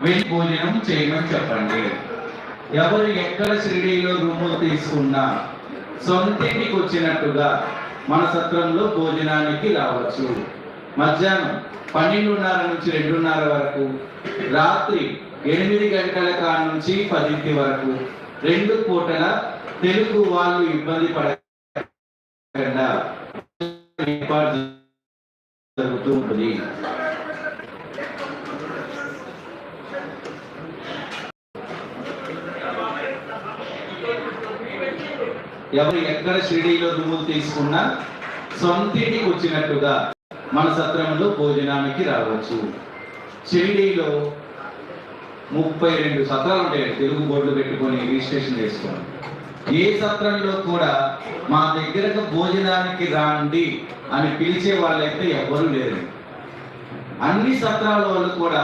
వెళ్ళి భోజనం చేయమని చెప్పండి. ఎవరు ఎక్కడ షిరిడీలో రూములు తీసుకున్నా సొంతింటికి వచ్చినట్టుగా మన సత్రంలో భోజనానికి రావచ్చు. మధ్యాహ్నం పన్నెండున్నర నుంచి రెండున్నర వరకు రాత్రి ఎనిమిది గంటల కాడ నుంచి పదింటి వరకు రెండు పూటల తెలుగు వాళ్ళు ఇబ్బంది పడకుండా జరుగుతూ ఉంటుంది ఎవరు ఎక్కడ షిరిడీలో రుములు తీసుకున్నా సొంతింటికి వచ్చినట్టుగా మన సత్రంలో భోజనానికి రావచ్చు. షిరిడీలో ముప్పై రెండు సత్రాలు ఉంటాయి. తెలుగు బోర్డులు పెట్టుకొని రిజిస్ట్రేషన్ చేసుకోండి ఏ సత్రంలో కూడా మా దగ్గరకు భోజనానికి రాండి అని పిలిచే వాళ్ళైతే ఎవరు లేరు. అన్ని సత్రాల వాళ్ళు కూడా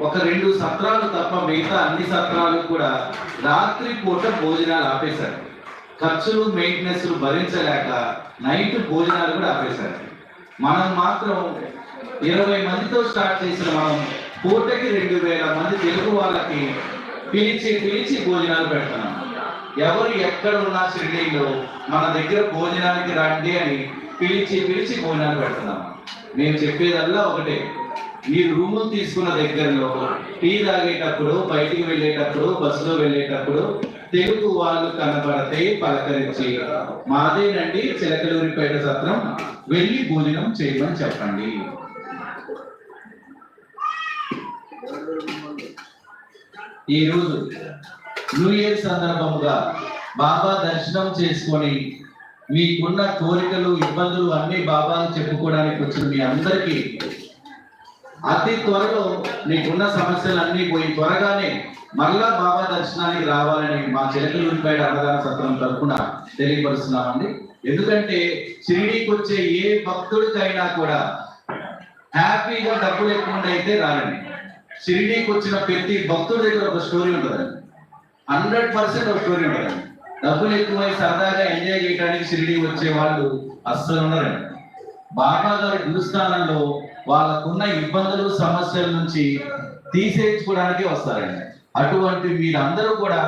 ఒక రెండు సత్రాలు తప్ప మిగతా అన్ని సత్రాలు కూడా రాత్రి పూట భోజనాలు ఆపేశారు. ఖర్చులు మెయింటెనెన్స్ భరించలేక నైట్ భోజనాలు కూడా ఆపేశారు. మనం మాత్రం ఇరవై మందితో స్టార్ట్ చేసిన మనం పూటకి రెండు వేల మంది తెలుగు వాళ్ళకి పిలిచి పిలిచి భోజనాలు పెడుతున్నాం ఎవరు ఎక్కడ ఉన్నా షిరిడీలో మన దగ్గర భోజనానికి రండి అని పిలిచి పిలిచి భోజనాలు పెడుతున్నాం నేను చెప్పేదల్లా ఒకటే. ఈ రూమ్ తీసుకున్న దగ్గరలో టీ తాగేటప్పుడు బయటికి వెళ్ళేటప్పుడు బస్సులో వెళ్ళేటప్పుడు తెలుగు వాళ్ళు కనబడితే పలకరించి మాదేనండి చిలకలూరిపేట సత్రం వెళ్ళి భోజనం చేయమని చెప్పండి. ఈ రోజు న్యూ ఇయర్ సందర్భంగా బాబా దర్శనం చేసుకొని మీకున్న కోరికలు ఇబ్బందులు అన్ని బాబాలు చెప్పుకోవడానికి వచ్చిన మీ అందరికీ అతి త్వరలో నీకున్న సమస్యలన్నీ పోయి త్వరగానే మరలా బాబా దర్శనానికి రావాలని మా చిలకలూరిపేట అన్నదాన సత్రం తరఫున తెలియపరుస్తున్నామండి. ఎందుకంటే షిరిడీకి వచ్చే ఏ భక్తుడికైనా కూడా హ్యాపీగా డబ్బులు ఎక్కువ అయితే రాలండి షిరిడీకి వచ్చిన ప్రతి భక్తుడి దగ్గర ఒక స్టోరీ ఉంటుందండి. హండ్రెడ్ పర్సెంట్ ఒక స్టోరీ ఉంటుందండి. డబ్బులు ఎక్కువై సరదాగా ఎంజాయ్ చేయడానికి షిరిడీ వచ్చే వాళ్ళు అస్సలు ఉన్నారండి బాబా గారి గురుస్థానంలో వాళ్ళకున్న ఇబ్బందులు సమస్యల నుంచి తీసేయించుకోవడానికి వస్తారండి. అటువంటి మీరందరూ కూడా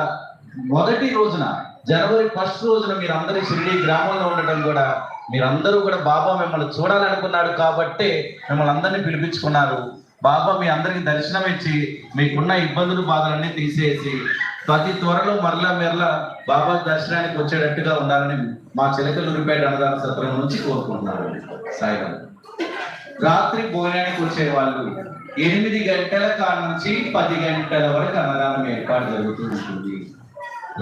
మొదటి రోజున జనవరి ఫస్ట్ రోజున మీరందరూ షిరిడి గ్రామంలో ఉండటం కూడా మీరందరూ కూడా బాబా మిమ్మల్ని చూడాలనుకున్నాడు కాబట్టే మిమ్మల్ని అందరినీ పిలిపించుకున్నారు. బాబా మీ అందరికి దర్శనం ఇచ్చి మీకున్న ఇబ్బందులు బాధలన్నీ తీసేసి ప్రతి త్వరలో మరలా మెరలా బాబా దర్శనానికి వచ్చేటట్టుగా ఉండాలని మా చిలకలూరిపేట అన్నదాన సత్రం నుంచి కోరుకుంటున్నారు సాయిబాబు రాత్రి భోజనానికి వచ్చే వాళ్ళు ఎనిమిది గంటల కాడ నుంచి పది గంటల వరకు అన్నదానం ఏర్పాటు జరుగుతూ ఉంటుంది.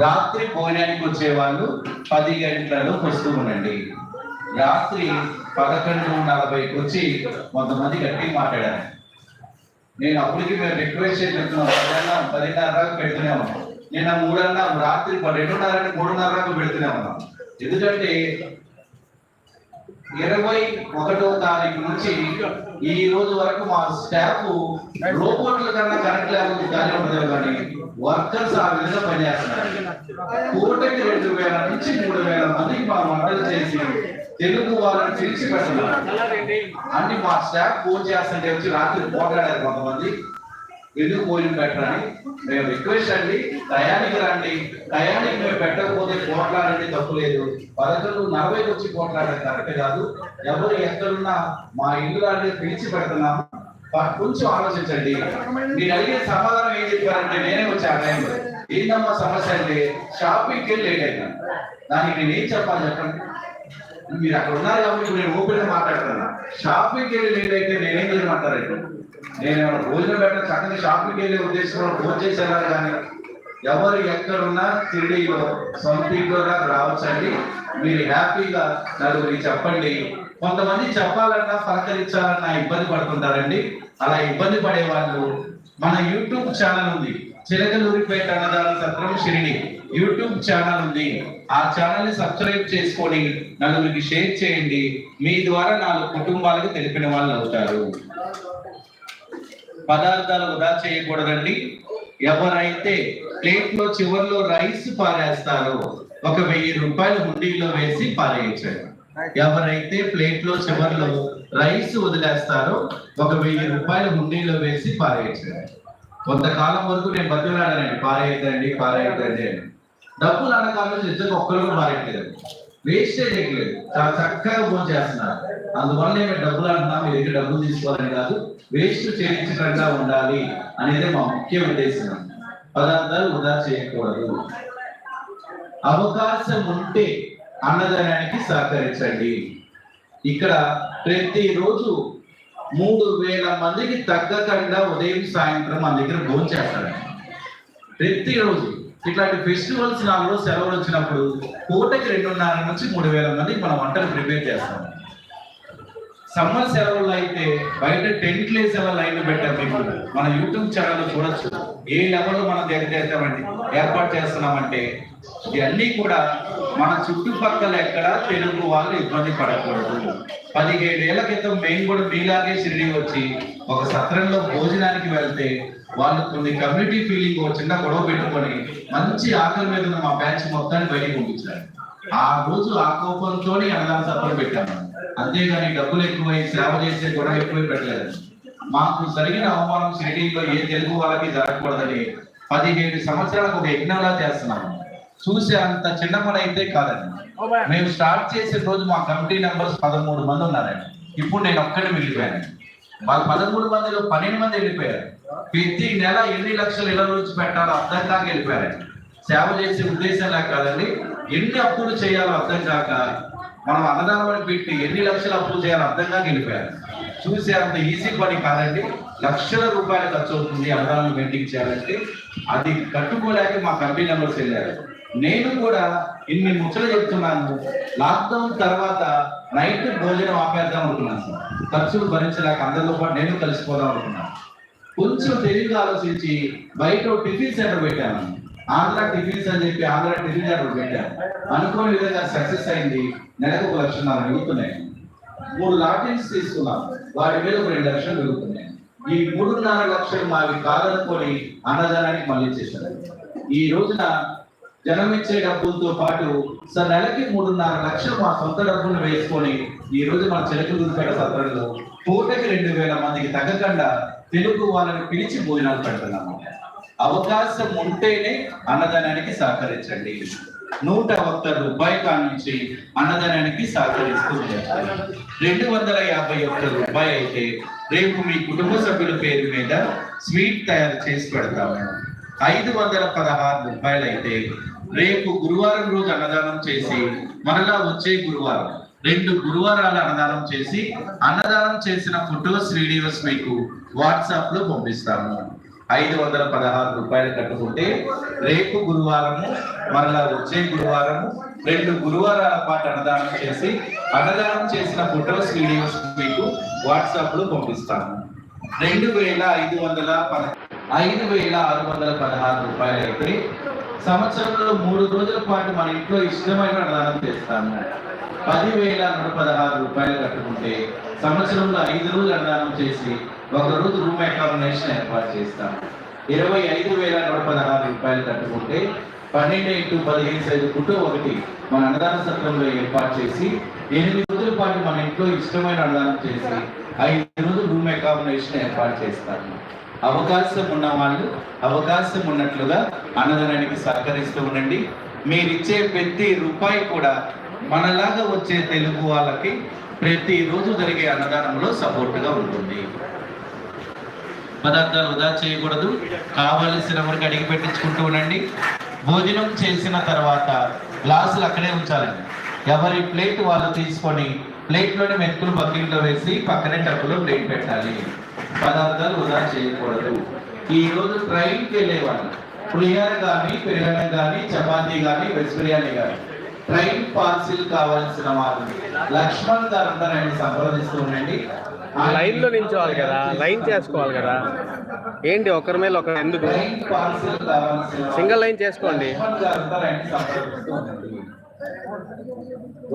రాత్రి భోజనానికి వచ్చే వాళ్ళు పది గంటలకు వస్తూ ఉండండి. రాత్రి పదకొండు నలభైకి వచ్చి కొంతమంది గట్టి మాట్లాడారు. నేను అప్పటికి మేము రిక్వెస్ట్ చేసి చెప్తున్నాం పదన్నా పదిన్నర దాకా పెడుతూనే ఉన్నాం. నిన్న మూడన్నా రాత్రి రెండున్నర మూడున్నర దాకా పెడుతూనే ఉన్నాం. ఎందుకంటే ఇరవై ఒకటో తారీఖు నుంచి ఈ రోజు వరకు మా స్టాఫ్ రోబోట్ల కన్నా కరెక్ట్ లేకపోతే కానీ ఉండదు కానీ వర్కర్స్ ఆ విధంగా పనిచేస్తున్నారు. కోటకి రెండు వేల నుంచి మూడు వేల మంది మా మండలి చేసి తెలుగు వాళ్ళని పిలిచి పెడుతున్నారు అన్ని మా స్టాఫ్ ఫోన్ చేస్తుంటే వచ్చి రాత్రి పోట్లాడారు కొంతమంది. ఎందుకు భోజనం పెట్టరని మేము రిక్వెస్ట్ అండి టయానికి రండి. టయానికి మేము పెట్టకపోతే కోట్లాడండి తప్పు లేదు. పదకొండు నలభైకి వచ్చి కోట్లాడే కరెక్ట్ కాదు. ఎవరు ఎక్కడున్నా మా ఇల్లు లాంటి పిలిచి పెడుతున్నాం. కొంచెం ఆలోచించండి. మీరు అడిగే సమాధానం ఏం చెప్పారంటే నేనే వచ్చి ఆ టైంలో సమస్య అంటే షాపింగ్కి వెళ్ళి లేట్ అయినా. దానికి నేను ఏం చెప్పాలి చెప్పండి? మీరు అక్కడ ఉన్నారు కాబట్టి నేను ఓపెన్గా మాట్లాడుతున్నా షాపింగ్కి వెళ్ళి లేట్ అయితే నేనేం ఇప్పుడు నేను ఏమైనా భోజనం పెట్ట చక్కగా షాపింగ్కి వెళ్ళే ఉద్దేశంలో ఫోన్ చేసేలా కానీ ఎవరు ఎక్కడున్నా తిరిడిలో సొంత ఇంట్లో రావచ్చండి. మీరు హ్యాపీగా నలుగురికి చెప్పండి. కొంతమంది చెప్పాలన్నా సహకరించాలన్నా ఇబ్బంది పడుతుంటారండి. అలా ఇబ్బంది పడే వాళ్ళు మన యూట్యూబ్ ఛానల్ ఉంది. చిలకలూరిపేట అన్నదాన సత్రం షిరిడి. యూట్యూబ్ ఛానల్ ఉంది ఆ ఛానల్ని సబ్స్క్రైబ్ చేసుకొని నలుగురికి షేర్ చేయండి. మీ ద్వారా నాలుగు కుటుంబాలకు తెలిపిన వాళ్ళు అవుతారు. పదార్థాలు వృధా చేయకూడదండి. ఎవరైతే ప్లేట్లో చివర్లో రైస్ పారేస్తారో ఒక వెయ్యి రూపాయలు హుండీలో వేసి పారేయించండి ఎవరైతే ప్లేట్లో చివర్లో రైస్ వదిలేస్తారో ఒక వెయ్యి రూపాయలు హుండీలో వేసి పారేయచ్చండి. కొంతకాలం వరకు నేను బతిలాడానండి పారేయద్దండి పారేయద్దండి అని. డబ్బులు అడగాలని నిజంగా ఒక్కరు కూడా మారట్లేదు వేస్టేజ్ ఎక్కలేదు చాలా చక్కగా ఫోన్ చేస్తున్నారు. అందువల్ల మేము డబ్బులు అంటున్నా మీ దగ్గర డబ్బులు తీసుకోవాలని కాదు వేస్ట్ చేయించకుండా ఉండాలి అనేది మా ముఖ్య ఉద్దేశం. పదార్థాలు వృధా చేయకూడదు. అవకాశం ఉంటే అన్నదానానికి సహకరించండి. ఇక్కడ ప్రతిరోజు మూడు వేల మందికి తగ్గకుండా ఉదయం సాయంత్రం మన దగ్గర భోజనం చేస్తారండి ప్రతిరోజు ఇట్లాంటి ఫెస్టివల్స్ నాలుగు సెలవులు వచ్చినప్పుడు పూటకి రెండున్నర నుంచి మూడు వేల మందికి మనం వంటలు ప్రిపేర్ చేస్తాం. సమ్మర్ సెలవుల్లో అయితే బయట టెంట్ వేసేలా లైన్ పెట్టారు మీకు. మన యూట్యూబ్ ఛానల్ చూడొచ్చు. ఏ లెవెల్లో మనం దగ్గర చేస్తామండి? ఏర్పాటు చేస్తున్నామంటే ఇవన్నీ కూడా మన చుట్టుపక్కల ఎక్కడ తెలుగు వాళ్ళు ఇబ్బంది పడకూడదు. పదిహేడు ఏళ్ళ క్రితం మేము కూడా మీలాగే షిరిడి వచ్చి ఒక సత్రంలో భోజనానికి వెళ్తే వాళ్ళు కొన్ని కమ్యూనిటీ ఫీలింగ్ చిన్న గొడవ పెట్టుకొని మంచి ఆకలి మీద ఉన్న మా బ్యాచ్ మొత్తాన్ని బయటికి పంపించారు. ఆ రోజు ఆ కోపంతో అన్నదాన సత్రం పెట్టాము. అంతేగాని డబ్బులు ఎక్కువై సేవ చేసే గొడవ ఎక్కువై పెట్టలేదు. మాకు జరిగిన అవమానం షిరిడీలో ఏ తెలుగు వాళ్ళకి జరగకూడదని పదిహేడు సంవత్సరాలకు ఒక యజ్ఞంలా చేస్తున్నాము. చూసే అంత చిన్న పని అయితే కాదండి. మేము స్టార్ట్ చేసే రోజు మా కమిటీ మెంబర్స్ పదమూడు మంది ఉన్నారండి. ఇప్పుడు నేను ఒక్కడే మిగిలిపోయాను. వాళ్ళ పదమూడు మందిలో పన్నెండు మంది వెళ్ళిపోయారు. ప్రతి నెల ఎన్ని లక్షలు ఇళ్ళ నుంచి పెట్టాలో అర్థం కాక వెళ్ళిపోయారండి సేవ చేసే ఉద్దేశంలా కాదండి. ఎన్ని అప్పులు చేయాలో అర్థం కాక మనం అన్నదానం పెట్టి ఎన్ని లక్షలు అప్పులు చేయాలో అర్థం కాక వెళ్ళిపోయారు. చూసే అంత ఈజీ పని కాదండి. లక్షల రూపాయలు ఖర్చు అవుతుంది అన్నదానం పెయింటింగ్ చేయాలంటే. అది కట్టుకోలేక మా కంపెనీ నెంబర్స్ వెళ్ళారు. నేను కూడా ఇన్ని ముచ్చలు చెప్తున్నాను. లాక్డౌన్ తర్వాత నైట్ భోజనం ఆపేద్దాం అనుకున్నాను ఖర్చులు భరించలేక అందరితో పాటు నేను కలిసిపోదాం అనుకున్నాను. కొంచెం తెలివిగా ఆలోచించి బయట టిఫిన్ సెంటర్ పెట్టాను. ఆంధ్ర టిఫిన్స్ అని చెప్పి ఆంధ్ర టిఫిన్ సెంటర్ పెట్టాను. అనుకోని విధంగా సక్సెస్ అయింది. నెలకు ఒక లక్షన్నర మిగులుతున్నాయి మూడు లాటిన్స్ తీసుకున్నాం. వాటి మీద ఒక రెండు లక్షలు మిగులుతున్నాయి ఈ మూడున్నర లక్షలు మావి కాదనుకొని అన్నదానానికి మళ్ళీ చేశారు. ఈ రోజున జనం ఇచ్చే డబ్బులతో పాటు సార్ నెలకి మూడున్నర లక్షలు మా సొంత డబ్బులు వేసుకొని ఈ రోజు మన చిలకలూరుపేట సత్రంలో పూటకి రెండు వేల మందికి తగ్గకుండా తెలుగు వాళ్ళని పిలిచి భోజనాలు పెడుతున్నాము. అవకాశం ఉంటేనే అన్నదానానికి సహకరించండి. నూట ఒక్క రూపాయి నుంచి అన్నదానానికి సహకరిస్తూ రెండు వందల యాభై ఒక్క రూపాయి అయితే రేపు మీ కుటుంబ సభ్యుల పేరు మీద స్వీట్ తయారు చేసి పెడతాము. ఐదు వందల పదహారు రూపాయలు అయితే రేపు గురువారం రోజు అన్నదానం చేసి మరలా వచ్చే గురువారం రెండు గురువారాలు అన్నదానం చేసి అన్నదానం చేసిన ఫొటోస్ వీడియోస్ మీకు వాట్సాప్లో పంపిస్తాము. ఐదు వందల పదహారు రూపాయలు కట్టుకుంటే రేపు గురువారము మరలా వచ్చే గురువారము రెండు గురువారాల పాటు అన్నదానం చేసి అన్నదానం చేసిన ఫొటోస్ వీడియోస్ మీకు వాట్సాప్లో పంపిస్తాము. రెండు వేల ఐదు వందల పద ఐదు వేల ఆరు వందల పదహారు రూపాయలు అయితే సంవత్సరంలో మూడు రోజుల పాటు మన ఇంట్లో ఇష్టమైన దానం చేస్తాము. పదివేల నూట పదహారు రూపాయలు కట్టుకుంటే సంవత్సరంలో ఐదు రోజులు అన్నదానం చేసి ఒక రోజు రూమ్ అకామిడేషన్ ఏర్పాటు చేస్తాం ఇరవై ఐదు వేల నూట పదహారు రూపాయలు కట్టుకుంటే పన్నెండు ఇంటూ పదిహేను సైజు ఒకటి మన అన్నదాన సత్రంలో ఏర్పాటు చేసి ఎనిమిది రోజుల పాటు మన ఇంట్లో ఇష్టమైన అన్నదానం చేసి ఐదు రోజులు రూమ్ అకామిడేషన్ ఏర్పాటు చేస్తాము. అవకాశం ఉన్న వాళ్ళు అవకాశం ఉన్నట్లుగా అన్నదానానికి సహకరిస్తూ ఉండండి. మీరిచ్చే ప్రతి రూపాయి కూడా మనలాగా వచ్చే తెలుగు వాళ్ళకి ప్రతి రోజు జరిగే అన్నదానంలో సపోర్ట్గా ఉంటుంది. పదార్థాలు వృధా చేయకూడదు. కావలసిన వరకు అడిగి పెట్టించుకుంటూ ఉండండి. భోజనం చేసిన తర్వాత గ్లాసులు అక్కడే ఉంచాలండి. ఎవరి ప్లేట్ వాళ్ళు తీసుకొని ప్లేట్లోని మెతుకులు బకెట్లో వేసి పక్కనే టబ్బులో ప్లేట్ పెట్టాలి. పదార్థాలు వృధా చేయకూడదు. ఈ రోజు ట్రైన్కి వెళ్ళేవాళ్ళు పులిహార కానీ పెరుగన్నం కానీ చపాతీ కానీ వెజ్ బిర్యానీ కానీ ట్రైన్ పార్సిల్ కావాల్సిన వాళ్ళు. లక్ష్మణ్ గారు అందరూ సంప్రదిస్తూ ఉండండి. లైన్లో నించోవాలి కదా లైన్ చేసుకోవాలి కదా. ఏంటి ఒకరి మీద ఒకరు ఎందుకు? సింగిల్ లైన్ చేసుకోండి.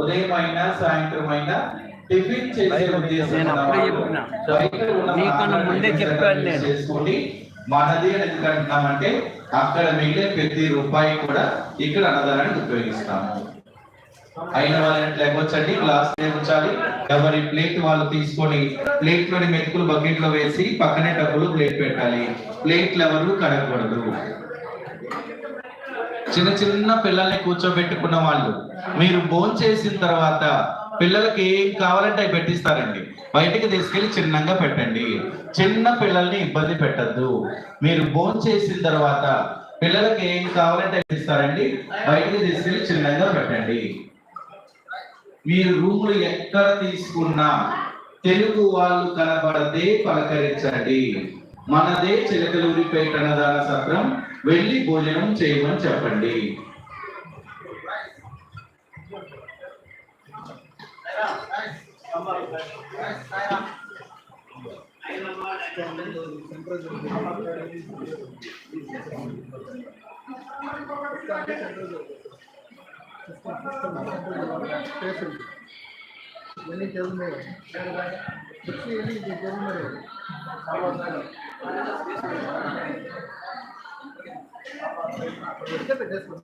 ఉదయం అయినా సాయంత్రం అయినా టిఫిన్ చేసే ఉద్దేశం నీకన్నా ముందే చెప్పాను నేను. చేసుకోండి మనది అని ఎందుకంటున్నామంటే అక్కడ మిగిలే ప్రతి రూపాయి కూడా ఇక్కడ అన్నదానానికి ఉపయోగిస్తాము. అయిన వాళ్ళని లేకొచ్చండి గ్లాస్ ఉంచాలి. ఎవరి ప్లేట్ వాళ్ళు తీసుకొని ప్లేట్లోని మెతుకులు బకెట్లో వేసి పక్కనే డబ్బులు ప్లేట్ పెట్టాలి. ప్లేట్లు ఎవరు కడగకూడదు. చిన్న చిన్న పిల్లల్ని కూర్చోబెట్టుకున్న వాళ్ళు మీరు భోజనం చేసిన తర్వాత పిల్లలకి ఏం కావాలంటే అవి పెట్టిస్తారండి. బయటికి తీసుకెళ్ళి చిన్నగా పెట్టండి. చిన్న పిల్లల్ని ఇబ్బంది పెట్టద్దు. మీరు భోజనం చేసిన తర్వాత పిల్లలకి ఏం కావాలంటే అవి ఇస్తారండి. బయటికి తీసుకెళ్ళి చిన్నగా పెట్టండి. మీరు రూములు ఎక్కడ తీసుకున్నా తెలుగు వాళ్ళు కనబడదే పలకరించండి. మనదే చిలకలూరిపేట అన్నదాన సత్రం. వెళ్ళి భోజనం చేయమని చెప్పండి. ఎన్ని చదువు మీద వచ్చి ఎన్ని చదువు మీద పెట్టేసుకోండి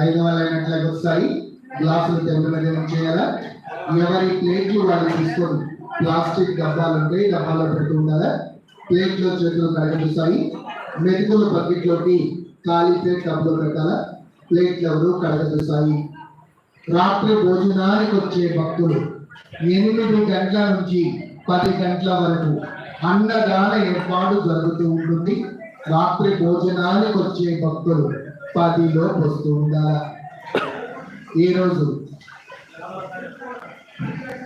ఐదు వందల అయినట్లయితే వస్తాయి. గ్లాసులు తెలుగు మీద చేయాలా? ఎవరి ప్లేట్లు వాళ్ళు తీసుకొని ప్లాస్టిక్ డబ్బాలు ఉంటాయి డబ్బాలో పెడుతూ ఉండాలా? ప్లేట్లో చేతులు కడగలుస్తాయి మెతుకుల బకెట్లోకి ఖాళీ ప్లేట్ డబ్బులో పెట్టాలా? ప్లేట్లు ఎవరు కడగలుస్తాయి రాత్రి భోజనానికి వచ్చే భక్తులు ఎనిమిది గంటల నుంచి పది గంటల వరకు అన్నదాన ఏర్పాటు జరుగుతూ ఉంటుంది. రాత్రి భోజనానికి వచ్చే భక్తులు పదిలో వస్తూ ఉండాల? ఈరోజు Thank you.